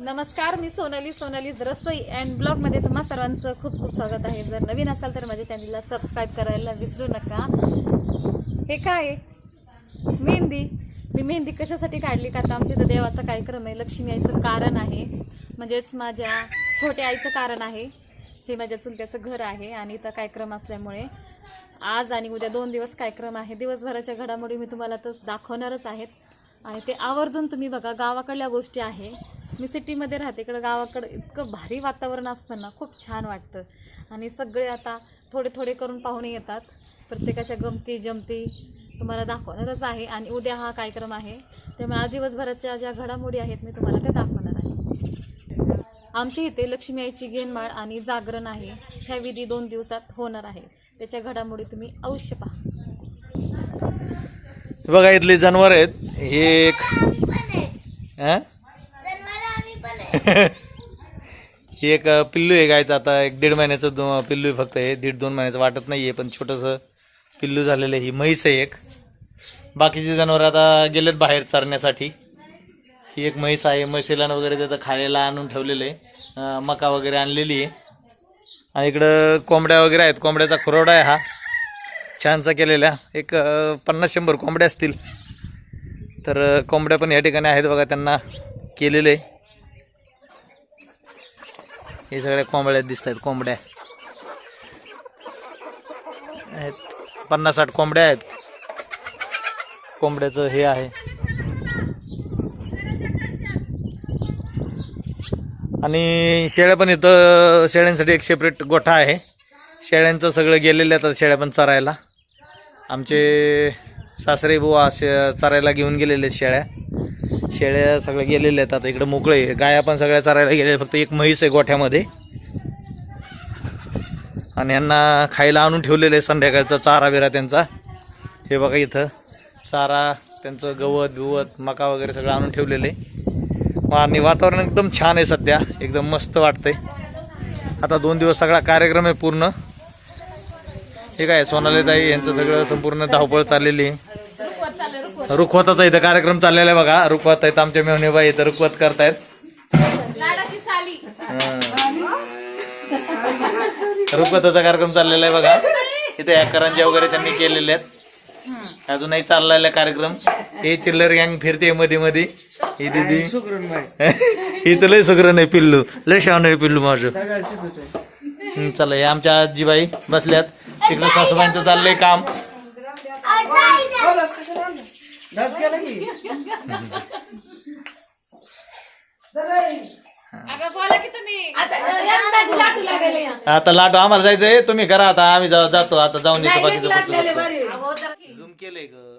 नमस्कार मी सोनाली सोनाली रसोई अँड ब्लॉगमध्ये तुम्हा सर्वांचं खूप खूप स्वागत आहे. जर नवीन असाल तर माझ्या चॅनलला सबस्क्राईब करायला विसरू नका. हे काय? आहे? मेहंदी. मी मेहंदी कशासाठी काढली? का आता आमच्या इथं देवाचा कार्यक्रम आहे. लक्ष्मी आईचं कारण आहे. म्हणजेच माझ्या छोट्या आईचं कारण आहे. हे माझ्या चुलत्याचं घर आहे आणि इथं कार्यक्रम असल्यामुळे आज आणि उद्या दोन दिवस कार्यक्रम आहे. दिवसभराच्या घडामोडी मी तुम्हाला तर दाखवणारच आहेत. आणि ते आवर्जून तुम्ही बघा गावाकडल्या गोष्टी आहे. मी सिटीमध्ये राहते इकडं गावाकडं इतकं भारी वातावरण असतं ना खूप छान वाटतं. आणि सगळे आता थोडे थोडे करून पाहुणे येतात. प्रत्येकाच्या गमती जमती तुम्हाला दाखवणारच आहे. आणि उद्या हा कार्यक्रम आहे. त्यामुळे आज दिवसभराच्या ज्या घडामोडी आहेत मी तुम्हाला त्या दाखवणार आहे. आमच्या इथे लक्ष्मी आईची गेनमाळ आणि जागरण आहे. ह्या विधी दोन दिवसात होणार आहे. त्याच्या घडामोडी तुम्ही अवश्य पहा. बघा इथले जनावर आहेत. हे एक हे एक पिल्लू आहे गायचं. आता एक दीड महिन्याचं दो- पिल्लू आहे फक्त. हे दीड दोन महिन्याचं वाटत नाही आहे पण छोटंसं पिल्लू झालेलं आहे. ही म्हैस आहे एक. बाकीचे जनावरं आता गेलेत बाहेर चरण्यासाठी. ही एक म्हैस आहे. म्हैसेला वगैरे त्याचं खायला आणून ठेवलेलं आहे. मका वगैरे आणलेली आहे. आणि इकडं कोंबड्या वगैरे आहेत. कोंबड्याचा खुरवडा आहे हा. छानसा केलेला एक पन्नास शंभर कोंबड्या असतील. तर कोंबड्या पण या ठिकाणी आहेत बघा त्यांना केलेलं. आहे हे सगळ्या कोंबड्या दिसत आहेत कोंबड्या. आहेत. पन्नास साठ कोंबड्या आहेत. कोंबड्याचं हे आहे. आणि शेळ्या पण इथं शेळ्यांसाठी एक सेपरेट गोठा आहे. शेळ्यांचं सगळं गेलेलं आता शेळ्या पण चरायला. आमचे सासरे बुवा असे चरायला घेऊन गेलेले आहेत शेळ्या. शेळ्या सगळ्या गेलेल्या आहेत. आता इकडे मोकळे गाया पण सगळ्या चरायला गेलेल्या फक्त एक म्हैस आहे गोठ्यामध्ये. आणि यांना खायला आणून ठेवलेलं आहे संध्याकाळचा चारा बिरा त्यांचा. हे बघा इथं. चारा त्यांचं गवत बिवत मका वगैरे सगळं आणून ठेवलेलं आहे. आणि वातावरण एकदम छान आहे सध्या. एकदम मस्त वाटतंय. आता दोन दिवस सगळा कार्यक्रम आहे पूर्ण. हे काय सोनालीताई यांचं सगळं संपूर्ण धावपळ चाललेली आहे. रुखवताचा इथं कार्यक्रम चाललेला आहे बघा. रुखवत आहेत आमच्या मेहणेबाई इथं रुखवत करतायत. हं. रुखवताचा कार्यक्रम चाललेला आहे बघा. इथे या करंजा वगैरे त्यांनी केलेले आहेत. अजूनही चाललेला आहे कार्यक्रम. हे चिल्लर गँग फिरते मध्ये मध्ये ही दिदी. ही तर लय सुग्रण आहे पिल्लू. लय शान आहे पिल्लू माझं. चला हे आमच्या आजीबाई बसल्यात. तिकडे सासूबाईंचं चाललंय काम. आता लाटू आम्हाला जायचंय. तुम्ही करा आता. आम्ही जा- जातो. आता जाऊन येतो बाकीचं पुढचं बघतो. झूम केलंय ग.